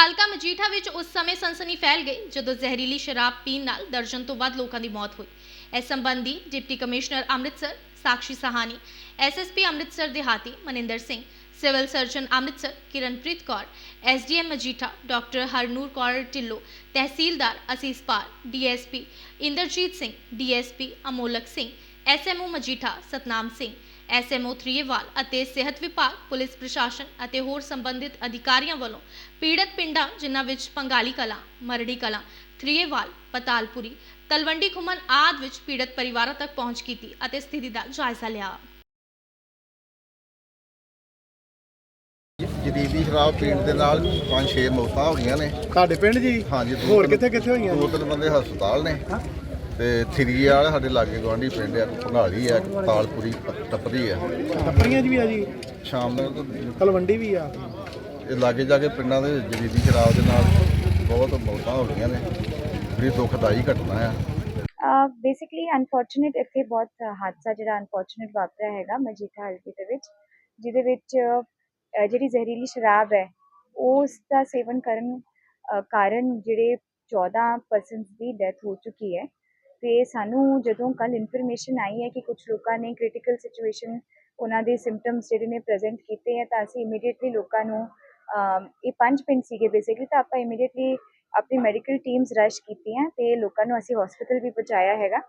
ਹਲਕਾ ਮਜੀਠਾ ਵਿੱਚ ਉਸ ਸਮੇਂ ਸਨਸਨੀ ਫੈਲ ਗਈ ਜਦੋਂ ਜ਼ਹਿਰੀਲੀ ਸ਼ਰਾਬ ਪੀਣ ਨਾਲ ਦਰਜਨ ਤੋਂ ਵੱਧ ਲੋਕਾਂ ਦੀ ਮੌਤ ਹੋਈ। ਇਸ ਸੰਬੰਧੀ deputy commissioner Amritsar Sakshi Sahni SSP Amritsar ਦਿਹਾਤੀ Maninder Singh, civil surgeon Amritsar Kiranpreet Kaur SDM Majitha, doctor Harnoor Kaur Dhillon, ਤਹਿਸੀਲਦਾਰ Asees Pal DSP Inderjit Singh DSP Amolak Singh SMO Majitha Satnam Singh SMO Thariewal ਅਤੇ ਸਿਹਤ ਵਿਭਾਗ police ਪ੍ਰਸ਼ਾਸਨ ਅਤੇ ਹੋਰ ਸੰਬੰਧਿਤ ਅਧਿਕਾਰੀਆਂ ਵੱਲੋਂ ਪੀੜਤ ਪਿੰਡਾਂ ਜਿਨ੍ਹਾਂ ਵਿੱਚ ਪੰਗਾਲੀ ਕਲਾਂ ਮਰੜੀ ਕਲਾਂ ਥਰੀਏਵਾਲ ਪਤਾਲਪੁਰੀ ਤਲਵੰਡੀ ਖੁਮਨ ਆਦਿ ਵਿੱਚ ਪੀੜਤ ਪਰਿਵਾਰਾਂ ਤੱਕ ਪਹੁੰਚ ਕੀਤੀ ਅਤੇ ਸਥਿਤੀ ਦਾ ਜਾਇਜ਼ਾ ਲਿਆ। ਜਦੀਦੀ ਸ਼ਰਾਬ ਪੀਣ ਦੇ ਨਾਲ ਪੰਜ ਛੇ ਮੌਤਾਂ ਹੋ ਗਈਆਂ ਨੇ। ਤੁਹਾਡੇ ਪਿੰਡ ਜੀ? ਹਾਂਜੀ ਦੋ ਹੋਰ ਤਿੰਨ- ਕਿੱਥੇ ਕਿੱਥੇ ਹੋਈਆਂ ਦੋ? ਤਿੰਨ ਬੰਦੇ ਹਸਪਤਾਲ ਨੇ। ਤੇ ਥਰੀ ਵਾਲੇ ਸਾਡੇ ਲਾਗੇ ਗਵਾਂਢੀ ਪਿੰਡ ਆ ਭੰਗਾਲੀ ਆ ਤਾਲਪੁਰੀ ਪ- ਟੱਪਰੀ ਆ। ਟੱਪਰੀਆਂ 'ਚ ਵੀ ਆ ਜੀ? ਸ਼ਾਮ ਨੂੰ ਤਲਵੰਡੀ ਵੀ ਆ। ਇਹ ਲਾਗੇ ਜਾ ਕੇ ਪਿੰਡਾਂ ਦੇ ਜਦੀਦੀ ਸ਼ਰਾਬ ਦੇ ਨਾਲ ਬਹੁਤ ਮੌਤਾਂ ਹੋ ਗਈਆਂ ਨੇ ਬੜੀ ਦੁਖਦਾਈ ਘਟਨਾ ਆ। ਬੇਸਿਕਲੀ ਅਨਫੋਰਚੂਨੇਟ ਇੱਥੇ ਬਹੁਤ ਹਾਦਸਾ ਜਿਹੜਾ ਅਨਫੋਰਚੂਨੇਟ ਵਾਪਰਿਆ ਹੈਗਾ ਮਜੀਠਾ ਹਲਕੇ ਦੇ ਵਿੱਚ ਜਿਹਦੇ ਵਿੱਚ ਜਿਹੜੀ ਜ਼ਹਿਰੀਲੀ ਸ਼ਰਾਬ ਹੈ ਉਸ ਦਾ ਸੇਵਨ ਕਰਨ ਕਾਰਨ ਜਿਹੜੇ 14 ਪਰਸਨਸ ਦੀ ਡੈਥ ਹੋ ਚੁੱਕੀ ਹੈ। ਤੇ ਸਾਨੂੰ ਜਦੋਂ ਕੱਲ ਇਨਫੋਰਮੇਸ਼ਨ ਆਈ ਹੈ ਕਿ ਕੁਝ ਲੋਕਾਂ ਨੇ ਕ੍ਰਿਟੀਕਲ ਸਿਚੁਏਸ਼ਨ ਉਹਨਾਂ ਦੇ ਸਿੰਪਟਮਸ ਜਿਹੜੇ ਨੇ ਪ੍ਰੈਜ਼ੈਂਟ ਕੀਤੇ ਹੈ, ਤਾਂ ਅਸੀਂ ਇਮੀਡੀਏਟਲੀ ਲੋਕਾਂ ਨੂੰ ਇਹ ਪੰਜ ਪਿੰਡ ਸੀਗੇ ਬੇਸਿਕਲੀ ਤਾਂ ਆਪਾਂ ਇਮੀਡੀਏਟਲੀ ਆਪਣੀ ਮੈਡੀਕਲ ਟੀਮਸ ਰਸ਼ ਕੀਤੀਆਂ ਤੇ ਲੋਕਾਂ ਨੂੰ ਅਸੀਂ ਹਸਪੀਟਲ ਵੀ ਪਹੁੰਚਾਇਆ ਹੈਗਾ।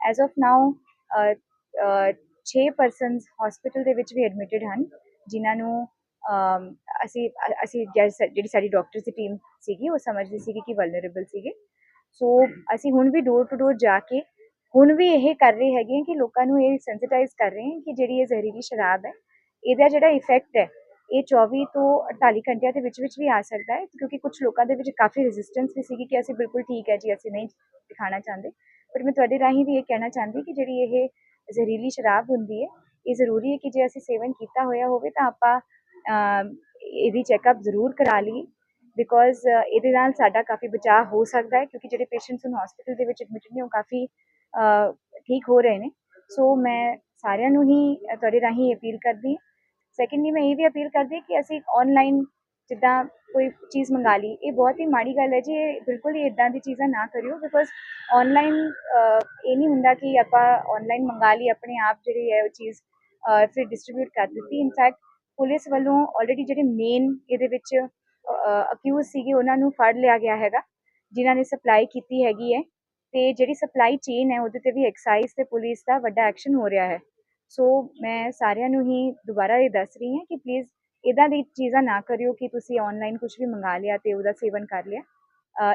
As of now 6 persons hospital ਦੇ ਵਿੱਚ ਵੀ ਐਡਮਿਟਡ ਹਨ, ਜਿਨ੍ਹਾਂ ਨੂੰ ਅਸੀਂ ਅਸੀਂ ਜਿਹੜੀ ਸਾਡੀ ਡਾਕਟਰਸ ਦੀ ਟੀਮ ਸੀਗੀ, ਉਹ ਸਮਝਦੀ ਸੀਗੀ ਕਿ ਵਲਨਰੇਬਲ ਸੀਗੇ। ਸੋ ਅਸੀਂ ਹੁਣ ਵੀ ਡੋਰ ਟੂ ਡੋਰ ਜਾ ਕੇ ਹੁਣ ਵੀ ਇਹ ਕਰ ਰਹੇ ਹੈਗੇ ਹਾਂ ਕਿ ਲੋਕਾਂ ਨੂੰ ਇਹ ਸੈਂਸਿਟਾਈਜ਼ ਕਰ ਰਹੇ ਹਾਂ ਕਿ ਜਿਹੜੀ ਇਹ ਜ਼ਹਿਰੀਲੀ ਸ਼ਰਾਬ ਹੈ, ਇਹਦਾ ਜਿਹੜਾ ਇਫੈਕਟ ਹੈ, ਇਹ 24 ਤੋਂ 48 ਘੰਟਿਆਂ ਦੇ ਵਿੱਚ ਵਿੱਚ ਵੀ ਆ ਸਕਦਾ ਹੈ, ਕਿਉਂਕਿ ਕੁਝ ਲੋਕਾਂ ਦੇ ਵਿੱਚ ਕਾਫੀ ਰੈਜ਼ਿਸਟੈਂਸ ਵੀ ਸੀਗੀ ਕਿ ਅਸੀਂ ਬਿਲਕੁਲ ਠੀਕ ਹੈ ਜੀ, ਅਸੀਂ ਨਹੀਂ ਦਿਖਾਣਾ ਚਾਹੁੰਦੇ। ਪਰ ਮੈਂ ਤੁਹਾਡੇ ਰਾਹੀਂ ਵੀ ਇਹ ਕਹਿਣਾ ਚਾਹੁੰਦੀ ਕਿ ਜਿਹੜੀ ਇਹ ਜ਼ਹਿਰੀਲੀ ਸ਼ਰਾਬ ਹੁੰਦੀ ਹੈ, ਇਹ ਜ਼ਰੂਰੀ ਹੈ ਕਿ ਜੇ ਅਸੀਂ ਸੇਵਨ ਕੀਤਾ ਹੋਇਆ ਹੋਵੇ ਤਾਂ ਆਪਾਂ ਇਹਦੀ ਚੈੱਕਅਪ ਜ਼ਰੂਰ ਕਰਾ ਲਈਏ। ਬਿਕੋਜ਼ uh, ਇਹਦੇ ਨਾਲ ਸਾਡਾ ਕਾਫੀ ਬਚਾਅ ਹੋ ਸਕਦਾ ਹੈ ਕਿਉਂਕਿ ਜਿਹੜੇ ਪੇਸ਼ੈਂਟਸ ਨੂੰ ਹਸਪੀਟਲ ਦੇ ਵਿੱਚ ਐਡਮਿਟ ਨੇ ਉਹ ਕਾਫੀ ਠੀਕ ਹੋ ਰਹੇ ਨੇ। ਸੋ ਮੈਂ ਸਾਰਿਆਂ ਨੂੰ ਹੀ ਤੁਹਾਡੇ ਰਾਹੀਂ ਅਪੀਲ ਕਰਦੀ ਹਾਂ। ਸੈਕੰਡਲੀ ਮੈਂ ਇਹ ਵੀ ਅਪੀਲ ਕਰਦੀ ਕਿ ਅਸੀਂ ਆਨਲਾਈਨ ਜਿੱਦਾਂ ਕੋਈ ਚੀਜ਼ ਮੰਗਾ ਲਈ, ਇਹ ਬਹੁਤ ਹੀ ਮਾੜੀ ਗੱਲ ਹੈ ਜੀ, ਇਹ ਬਿਲਕੁਲ ਹੀ ਇਦਾਂ ਦੀ ਚੀਜ਼ਾਂ ਨਾ ਕਰਿਓ ਬਿਕੋਜ਼ ਆਨਲਾਈਨ ਇਹ ਨਹੀਂ ਹੁੰਦਾ ਕਿ ਆਪਾਂ ਆਨਲਾਈਨ ਮੰਗਾ ਲਈ, ਆਪਣੇ ਆਪ ਜਿਹੜੀ ਹੈ ਉਹ ਚੀਜ਼ ਫਿਰ ਡਿਸਟ੍ਰੀਬਿਊਟ ਕਰ ਦਿੱਤੀ। ਇਨਫੈਕਟ ਪੁਲਿਸ ਵੱਲੋਂ ਆਲਰੇਡੀ ਜਿਹੜੇ ਮੇਨ ਇਹਦੇ ਵਿੱਚ ਅਕਿਊਜ਼ ਸੀਗੇ ਉਹਨਾਂ ਨੂੰ ਫੜ ਲਿਆ ਗਿਆ ਹੈਗਾ ਜਿਨ੍ਹਾਂ ਨੇ ਸਪਲਾਈ ਕੀਤੀ ਹੈਗੀ ਹੈ। ਤੇ ਜਿਹੜੀ ਸਪਲਾਈ ਚੇਨ ਹੈ ਉਹਦੇ ਤੇ ਵੀ ਐਕਸਾਈਜ਼ ਤੇ ਪੁਲਿਸ ਦਾ ਵੱਡਾ ਐਕਸ਼ਨ ਹੋ ਰਿਹਾ ਹੈ। ਸੋ ਮੈਂ ਸਾਰਿਆਂ ਨੂੰ ਹੀ ਦੁਬਾਰਾ ਇਹ ਦੱਸ ਰਹੀ ਹਾਂ ਕਿ ਪਲੀਜ਼ ਇਦਾਂ ਦੀ ਚੀਜ਼ਾਂ ਨਾ ਕਰਿਓ ਕਿ ਤੁਸੀਂ ਆਨਲਾਈਨ ਕੁਝ ਵੀ ਮੰਗਾ ਲਿਆ ਤੇ ਉਹਦਾ ਸੇਵਨ ਕਰ ਲਿਆ।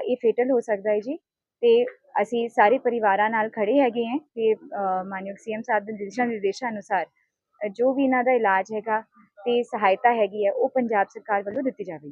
ਇਹ ਫੇਟਲ ਹੋ ਸਕਦਾ ਹੈ ਜੀ। ਤੇ ਅਸੀਂ ਸਾਰੇ ਪਰਿਵਾਰਾਂ ਨਾਲ ਖੜੇ ਹੈਗੇ ਹਾਂ ਤੇ ਅ, ਮਾਨਯੋਗ ਸੀਐਮ ਸਾਹਿਬ ਦੇ ਦਿਸ਼ਾ ਨਿਰਦੇਸ਼ਾਂ ਅਨੁਸਾਰ ਜੋ ਵੀ ਇਹਨਾਂ ਦਾ ਇਲਾਜ ਹੈਗਾ ਤੇ ਸਹਾਇਤਾ ਹੈਗੀ ਹੈ ਉਹ ਪੰਜਾਬ ਸਰਕਾਰ ਵੱਲੋਂ ਦਿੱਤੀ ਜਾਵੇਗੀ।